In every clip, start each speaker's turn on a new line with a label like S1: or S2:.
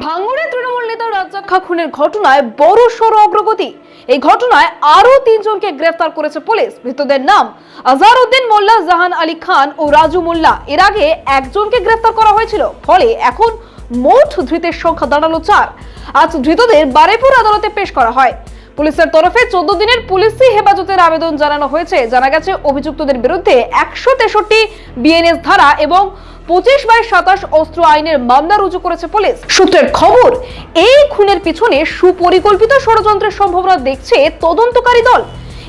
S1: ভাঙড়ে তৃণমূল নেতা রাজ্জাক্ষা খুনের ঘটনায় বড় সড় অগ্রগতি। এই ঘটনায় আরও তিনজনকে গ্রেফতার করেছে পুলিশ। মৃতদের নাম আজহারউদ্দিন মোল্লা, জাহান আলী খান ও রাজু মোল্লা। এর আগে একজনকে গ্রেফতার করা হয়েছিল। ফলে এখন মোট ধৃতের সংখ্যা দাঁড়াল চার। আজ ধৃতদের বারেপুর আদালতে পেশ করা হয়। পুলিশের তরফে চোদ্দ দিনের পুলিশি হেফাজতের আবেদন জানানো হয়েছে। জানা গেছে, অভিযুক্তদের বিরুদ্ধে একশো তেষট্টি বিএনএস ধারা এবং পঁচিশ বাই সাতাশ অস্ত্র আইনের মামলা রুজু করেছে পুলিশ। সূত্রের খবর, এই খুনের পিছনে সুপরিকল্পিত ষড়যন্ত্রের সম্ভাবনা দেখছে তদন্তকারী দল।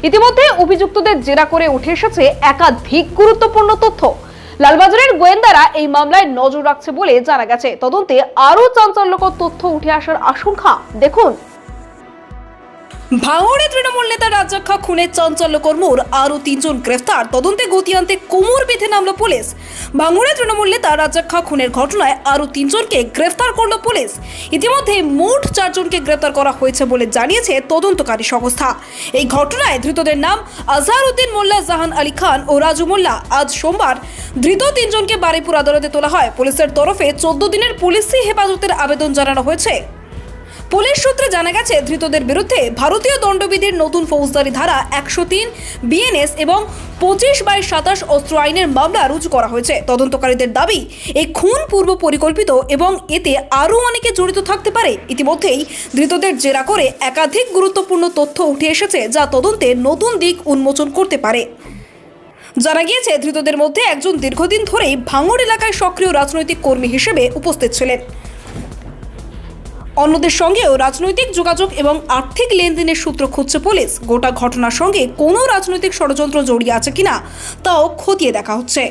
S1: ইতিমধ্যে অভিযুক্তদের জেরা করে উঠে এসেছে একাধিক গুরুত্বপূর্ণ তথ্য। লালবাজারের গোয়েন্দারা এই মামলায় নজর রাখছে বলে জানা গেছে। তদন্তে আরও চাঞ্চল্যকর তথ্য উঠে আসার আশঙ্কা। দেখুন। ভাঙড়ে তৃণমূল নেতা রাজাক্ষা খুনের চাঞ্চল্যকর মোড় আরও তিনজন গ্রেফতার। তদন্তে গতি আনতে কোমর বেঁধে নামল পুলিশ। ভাঙড়ে তৃণমূল নেতা রাজ্জাক্ষা খুনের ঘটনায় আরও তিনজনকে গ্রেফতার করল পুলিশ। ইতিমধ্যে মোট চারজনকে গ্রেফতার করা হয়েছে বলে জানিয়েছে তদন্তকারী সংস্থা। এই ঘটনায় ধৃতদের নাম আজহারউদ্দিন মোল্লা, জাহান আলী খান ও রাজু মোল্লা। আজ সোমবার ধৃত তিনজনকে বারিপুর আদালতে তোলা হয়। পুলিশের তরফে চোদ্দ দিনের পুলিশি হেফাজতের আবেদন জানানো হয়েছে। পুলিশ সূত্রে জানা গেছে, ধৃতদের বিরুদ্ধে ভারতীয় দণ্ডবিধির নতুন ফৌজদারি ধারা একশো তিন, বিএনএস এবং পঁচিশ বাই সাতাশ অস্ত্র আইনের মামলা রুজু করা হয়েছে। তদন্তকারীদের দাবি, এই খুন পূর্ব পরিকল্পিত এবং এতে আরও অনেকে জড়িত থাকতে পারে। ইতিমধ্যেই ধৃতদের জেরা করে একাধিক গুরুত্বপূর্ণ তথ্য উঠে এসেছে, যা তদন্তে নতুন দিক উন্মোচন করতে পারে। জানা গিয়েছে, ধৃতদের মধ্যে একজন দীর্ঘদিন ধরেই ভাঙড় এলাকায় সক্রিয় রাজনৈতিক কর্মী হিসেবে উপস্থিত ছিলেন। অন্যদের সঙ্গেও রাজনৈতিক যোগাযোগ এবং আর্থিক লেনদেনের সূত্র খুঁজছে পুলিশ। গোটা ঘটনার সঙ্গে কোনো রাজনৈতিক ষড়যন্ত্র জড়িয়ে আছে কিনা, তাও খতিয়ে দেখা হচ্ছে।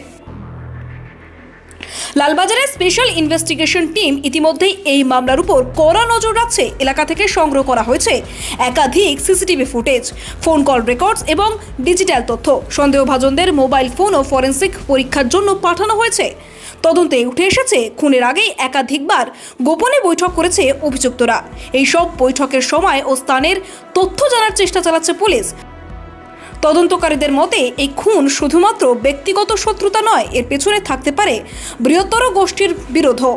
S1: লালবাজারের স্পেশাল ইনভেস্টিগেশন টিম ইতিমধ্যেই এই মামলার উপর কড়া নজর রাখছে, এলাকা থেকে সংগ্রহ করা হয়েছে একাধিক CCTV footage, phone call records এবং ডিজিটাল তথ্য। সন্দেহভাজনদের মোবাইল ফোন ও ফরেন্সিক পরীক্ষার জন্য পাঠানো হয়েছে। তদন্তে উঠে এসেছে, খুনের আগেই একাধিকবার গোপনে বৈঠক করেছে অভিযুক্তরা। এইসব বৈঠকের সময় ও স্থানের তথ্য জানার চেষ্টা চালাচ্ছে পুলিশ। তদন্তকারীদের মতে, এই খুন শুধুমাত্র ব্যক্তিগত শত্রুতা নয়, এর পেছনে থাকতে পারে বৃহত্তর গোষ্ঠীর বিরোধও।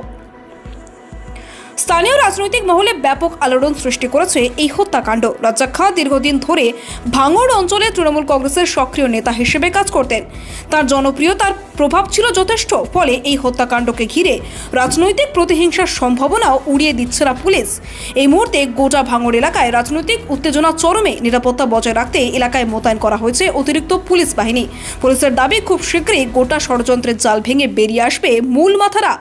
S1: স্থানীয় রাজনৈতিক মহলে ব্যাপক আলোড়ন সৃষ্টি করেছে এই হত্যাকাণ্ড। রাজ্জাক খাঁ দীর্ঘদিন ধরে ভাঙড় অঞ্চলে তৃণমূল কংগ্রেসের সক্রিয় নেতা হিসেবে কাজ করতেন। তার জনপ্রিয়তার প্রভাব ছিল যথেষ্ট, ফলে এই হত্যাকাণ্ডকে ঘিরে রাজনৈতিক প্রতিহিংসার সম্ভাবনাও উড়িয়ে দিচ্ছে না পুলিশ। এই মুহূর্তে গোটা ভাঙড় এলাকায় রাজনৈতিক উত্তেজনা চরমে নিরাপত্তা বজায় রাখতে এলাকায় মোতায়েন করা হয়েছে অতিরিক্ত পুলিশ বাহিনী। পুলিশের দাবি, খুব শীঘ্রই গোটা ষড়যন্ত্রের জাল ভেঙে বেরিয়ে আসবে মূল মাথারা।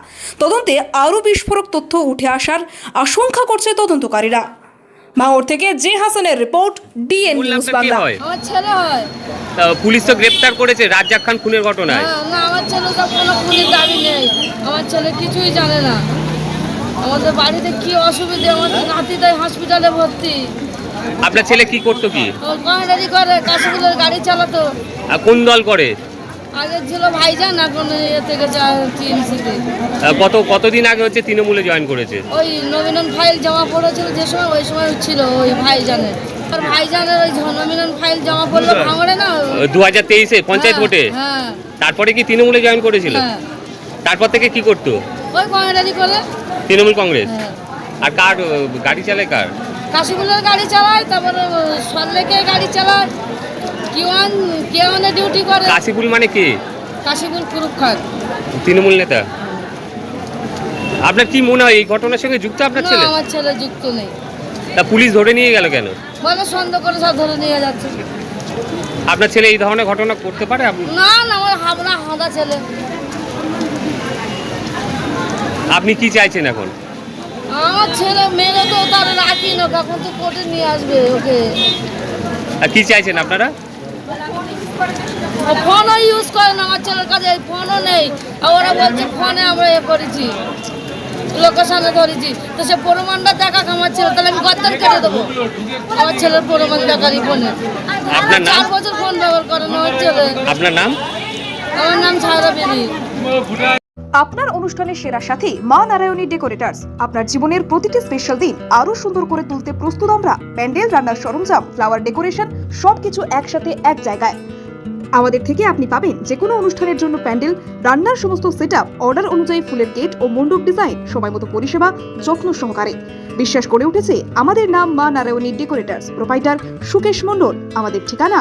S1: তদন্তে আরও বিস্ফোরক তথ্য উঠে আসার আশঙ্কা করছে তদন্তকারীরা। ভাঙড় থেকে জে হাসানের রিপোর্ট ডিএন নিউজ বাংলা।
S2: আমার ছেলে হয়।
S3: পুলিশ তো গ্রেপ্তার করেছে রাজ্জাক খান খুনের ঘটনায়।
S2: হ্যাঁ, না আমার ছেলে তো কোনো খুনির দাবি নেই। আমার ছেলে কিছুই জানে না। আমাদের বাড়িতে কি অসুবিধে? আমার নাতি তাই হসপিটালে ভর্তি।
S3: আপনার ছেলে কি করতো কি?
S2: কয়েনারি করে কাশিগুলোর গাড়ি চালাতো।
S3: আর কোন দল করে?
S2: আগে ছিল ভাইজান এখন ইয়ে থেকে টিএমসিতে।
S3: কত কতদিন আগে হচ্ছে তৃণমূলে জয়েন করেছে?
S2: ওই ফাইল জমা পড়েছিল যে সময় ওই সময় ছিল ওই ভাইজানের। আর ভাইজানের ওই ফাইল জমা পড়ল ভাঙড়ে না?
S3: দু হাজার তেইশে পঞ্চায়েত
S2: হ্যাঁ,
S3: ভোটে?
S2: হ্যাঁ।
S3: তারপরে কি তৃণমূলে জয়েন করেছিল?
S2: হ্যাঁ।
S3: তারপর থেকে কি করতো?
S2: ওই করে।
S3: তৃণমূল কংগ্রেস? আর কার গাড়ি চালায় কার?
S2: কাশিগুলোর গাড়ি চালায় তারপরে সল্লেকে গাড়ি চালায়। কিওয়ান কিওয়ানে ডিউটি করে।
S3: কাশিপুল মানে কে?
S2: কাশিপুর কুরুক্ষার
S3: তৃণমূল নেতা। আপনার কি মনে হয় এই ঘটনার সঙ্গে যুক্ত আপনার ছেলে?
S2: আমার ছেলে যুক্ত নেই।
S3: তা পুলিশ ধরে নিয়ে গেল কেন?
S2: বলে সন্দেহ করে সব ধরে নিয়ে যাচ্ছে।
S3: আপনার ছেলে এই ধরনের ঘটনা করতে পারে? আপনি
S2: না না আমার হাবনা হাঁদা ছেলে।
S3: আপনি কি চাইছেন এখন?
S2: আমার ছেলে মেরে তো তার রাখি না কখন তো কোর্টে নিয়ে আসবে ওকে।
S3: আর কি চাইছেন আপনারা?
S2: ফোনও ইউজ করে না আমার ছেলের কাছে ফোনও নেই। আর ওরা বলছে ফোনে আমরা এ করেছি লোকেশনে ধরেছি তো সে প্রমাণটা দেখাক আমার ছেলে তাহলে আমি গদ্দার কেটে দেবো। আমার ছেলের প্রমাণ দেখারি ফোনে
S3: আপনার নাম?
S2: চার বছর ফোন ব্যবহার করে না আমার ছেলে।
S3: আপনার নাম?
S2: আমার নাম ছাড়া বেরি।
S1: আপনার অনুষ্ঠানের সেরা সাথী মা নারায়ণী ডেকোরেটার্স। আপনার জীবনের প্রতিটি স্পেশাল দিন আরও সুন্দর করে তুলতে প্রস্তুত আমরা। প্যান্ডেল, রান্নার সরঞ্জাম ফ্লাওয়ার ডেকোরেশন সবকিছু একসাথে এক জায়গায়। আমাদের থেকে আপনি পাবেন যে কোনো অনুষ্ঠানের জন্য প্যান্ডেল, রান্নার সমস্ত সেট অর্ডার অনুযায়ী ফুলের গেট ও মণ্ডপ ডিজাইন সময় মতো পরিষেবা, যত্ন সহকারে। বিশ্বাস করে উঠেছে, আমাদের নাম মা নারায়ণী ডেকোরেটার্স প্রোপাইটার সুকেশ মণ্ডল, আমাদের ঠিকানা